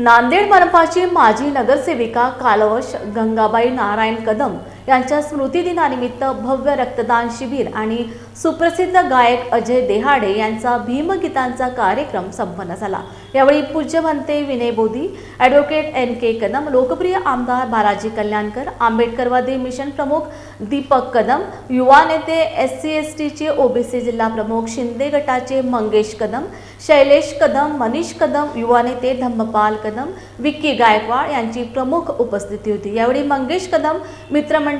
नांदेड मनपाची माजी नगरसेविका कालवश गंगाबाई नारायण कदम यांच्या स्मृतिदिनानिमित्त भव्य रक्तदान शिबिर आणि सुप्रसिद्ध गायक अजय देहाडे यांचा भीमगीतांचा कार्यक्रम संपन्न झाला. यावेळी पूज्य Vinay Bodhi advocate N K Kadam लोकप्रिय आमदार बालाजी कल्याणकर आंबेडकरवादी मिशन प्रमुख दीपक कदम युवा नेते एस सी एस टीचे ओबीसी जिल्हा प्रमुख शिंदे गटाचे मंगेश कदम शैलेश कदम मनीष कदम युवा नेते धम्मपाल कदम विक्की गायकवाड यांची प्रमुख उपस्थिती होती. यावेळी मंगेश कदम मित्रमंडळ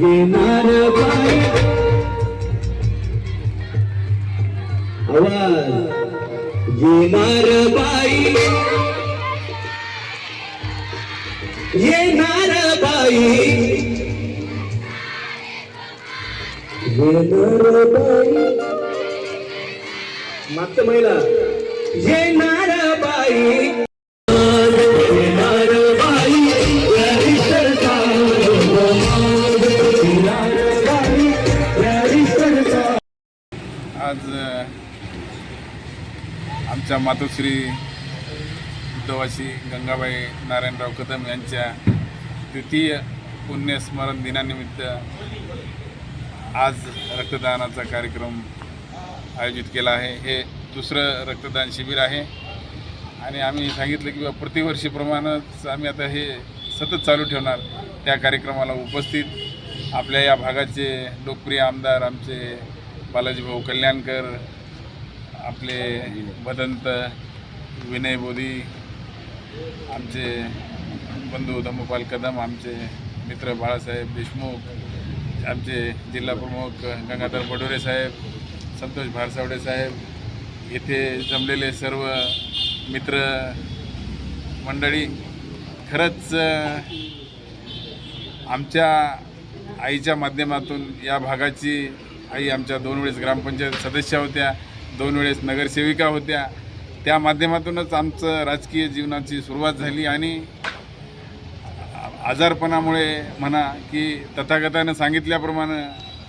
येणार बाई आवाज येणार बाई. येणार बाई. येणार बाई मागच्या महिला येणार बाई. आमच्या मातोश्री उद्धवाशी गंगाबाई नारायणराव कदम यांच्या द्वितीय पुण्यस्मरण दिनानिमित्त आज रक्तदानाचा कार्यक्रम आयोजित केला आहे. हे दुसरं रक्तदान शिबिर आहे. आणि आम्ही सांगितलं की प्रतिवर्षीप्रमाणेच आम्ही आता हे सतत चालू ठेवणार. त्या कार्यक्रमाला उपस्थित आपल्या या भागाचे लोकप्रिय आमदार आमचे बालाजी भाऊ कल्याणकर आपले भदंत विनय बोधी आमचे बंधू धम्मपाल कदम आमचे मित्र बाळासाहेब देशमुख आमचे जिल्हा प्रमुख गंगाधर बडोरे साहेब संतोष भारसावडे साहेब येथे जमलेले सर्व मित्र मंडळी खरंच आमच्या आईच्या माध्यमातून या भागाची आई आमच्या दोन वेळेस ग्रामपंचायत सदस्य होत्या दोन वेळेस नगरसेविका होत्या. त्या माध्यमातूनच आमचं राजकीय जीवनाची सुरुवात झाली आणि आजारपणामुळे म्हणा की तथागतानं सांगितल्याप्रमाणे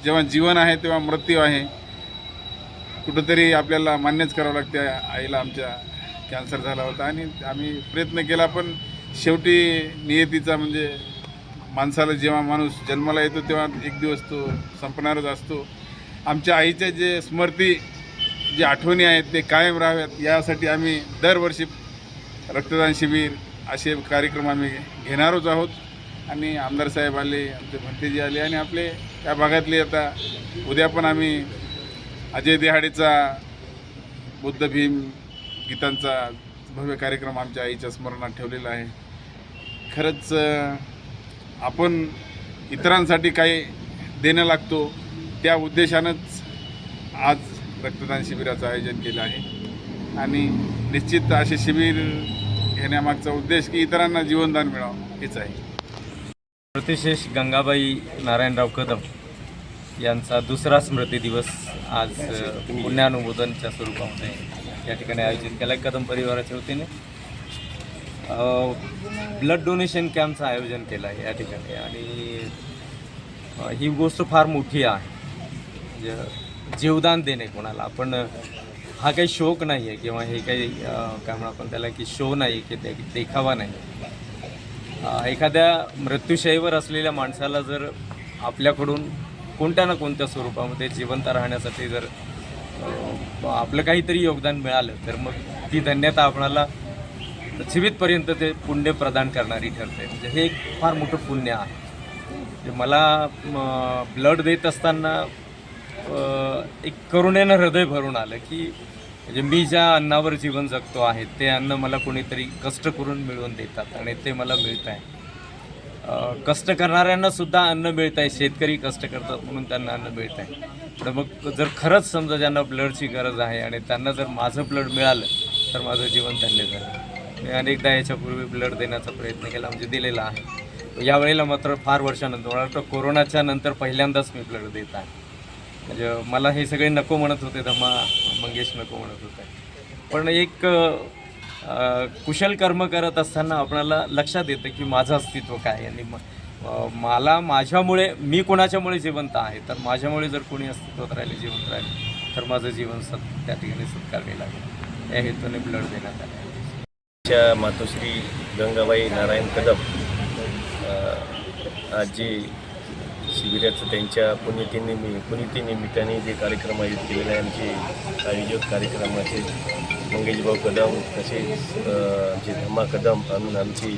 जेव्हा जीवन आहे तेव्हा मृत्यू आहे. कुठंतरी आपल्याला मान्यच करावं लागते आईला आमच्या कॅन्सर झाला होता आणि आम्ही प्रयत्न केला पण शेवटी नियतीचा म्हणजे माणसाला जेव्हा माणूस जन्माला येतो तेव्हा एक दिवस तो संपणारच असतो. आमच्या आईच्या जे स्मृती जे आठवणी आहेत ते कायम राहाव्यात यासाठी आम्ही दरवर्षी रक्तदान शिबिर असे कार्यक्रम आम्ही घेणारच आहोत. आणि आमदार साहेब आले आमचे भंतेजी आले आणि आपले त्या भागातले आता उद्या पण आम्ही अजय देहाडेचा बुद्ध भीम गीतांचा भव्य कार्यक्रम आमच्या आईच्या स्मरणात ठेवलेला आहे. खरंच आपण इतरांसाठी काही देणं लागतो. त्या उद्देशानंच आज रक्तदान शिबिराचं आयोजन केलं आहे. आणि निश्चित असे शिबिर घेण्यामागचा उद्देश की इतरांना जीवनदान मिळावं हेच आहे. प्रतिशेष गंगाबाई नारायणराव कदम यांचा दुसरा स्मृती दिवस आज पुण्यानुमोदनच्या स्वरूपामध्ये या ठिकाणी आयोजित केला आहे. कदम परिवाराच्या वतीने ब्लड डोनेशन कॅम्पचं आयोजन केलं आहे या ठिकाणी. आणि ही गोष्ट फार मोठी आहे. म्हणजे जीवदान देणे कोणाला. आपण हा काही शोक नाही आहे किंवा हे काही काय म्हणू आपण त्याला की शो नाही की ते देखावा नाही एखाद्या मृत्यूशयीवर असलेल्या माणसाला जर आपल्याकडून कोणत्या ना कोणत्या स्वरूपामध्ये जिवंत राहण्यासाठी जर आपलं काहीतरी योगदान मिळालं तर मग ती धन्यता आपणाला जीवितपर्यंत ते पुण्य प्रदान करणारी ठरते. म्हणजे हे एक फार मोठं पुण्य आहे. मला ब्लड देत असताना एक करुणेनं हृदय भरून आलं की म्हणजे मी ज्या अन्नावर जीवन जगतो आहे ते अन्न मला कोणीतरी कष्ट करून मिळवून देतात आणि ते मला मिळत आहे कष्ट करणाऱ्यांना सुद्धा अन्न मिळत आहे शेतकरी कष्ट करतात म्हणून त्यांना अन्न मिळत आहे पण मग जर खरंच समजा ज्यांना ब्लडची गरज आहे आणि त्यांना जर माझं ब्लड मिळालं तर माझं जीवन त्यांनी झालं. मी अनेकदा याच्यापूर्वी ब्लड देण्याचा प्रयत्न केला म्हणजे दिलेला आहे. यावेळेला मात्र फार वर्षानंतर मला वाटतं कोरोनाच्या नंतर पहिल्यांदाच मी ब्लड देत आहे. म्हणजे मला हे सगळे नको म्हणत होते धमा मंगेश नको म्हणत होते. पण एक कुशल कर्म करत असताना आपणाला लक्षात येतं की माझं अस्तित्व काय आहे. आणि मला माझ्यामुळे मी कोणाच्यामुळे जिवंत आहे? तर माझ्यामुळे जर कोणी अस्तित्वात राहिले जिवंत राहिले तर माझं जीवन सत त्या ठिकाणी सत्कारले लागेल. या हेतूने ब्लड देण्यात आलं. मातोश्री गंगाबाई नारायण कदम जी आज शिबिराचं त्यांच्या पुण्यतिनिमि पुण्यतिनिमित्ताने जे कार्यक्रम आयोजित केलेले आहे आमचे आयोजक कार्यक्रमाचे मंगेशभाऊ कदम तसेच आमचे धम्मा कदम आणून आमची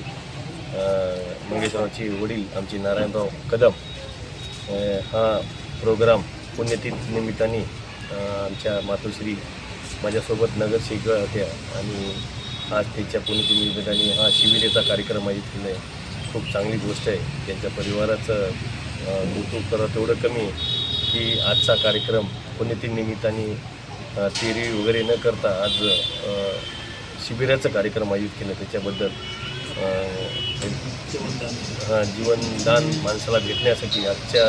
मंगेशरावचे वडील आमचे नारायणराव कदम हा प्रोग्राम पुण्यतिथी निमित्ताने आमच्या मातोश्री माझ्यासोबत नगरसेविका होत्या आणि आज त्यांच्या पुण्यतिनिमित्ताने हा शिबिरेचा कार्यक्रम आयोजित केला आहे खूप चांगली गोष्ट आहे. त्यांच्या परिवाराचं अ, कौतुक तेवढं कमी की आजचा कार्यक्रम पुण्यतिथी निमित्ताने तेरी वगैरे न करता आज शिबिराचा कार्यक्रम आयोजित केला त्याच्याबद्दल हा, जीवनदान माणसाला भेटण्यासाठी आजच्या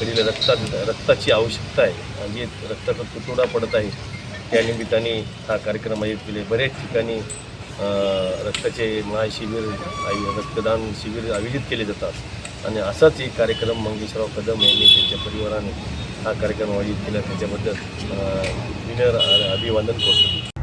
घडीला रक्तात रक्ताची आवश्यकता आहे. आणि रक्ताचा तुटवडा पडत आहे. त्या निमित्ताने हा कार्यक्रम आयोजित केले. बऱ्याच ठिकाणी रक्ताचे महाशिबिर आयो रक्तदान शिबिर आयोजित केले जातात. आणि असाच एक कार्यक्रम मंगेशराव कदम यांनी त्यांच्या परिवाराने हा कार्यक्रम आयोजित केला. त्याच्याबद्दल विनर अभिवादन करतो.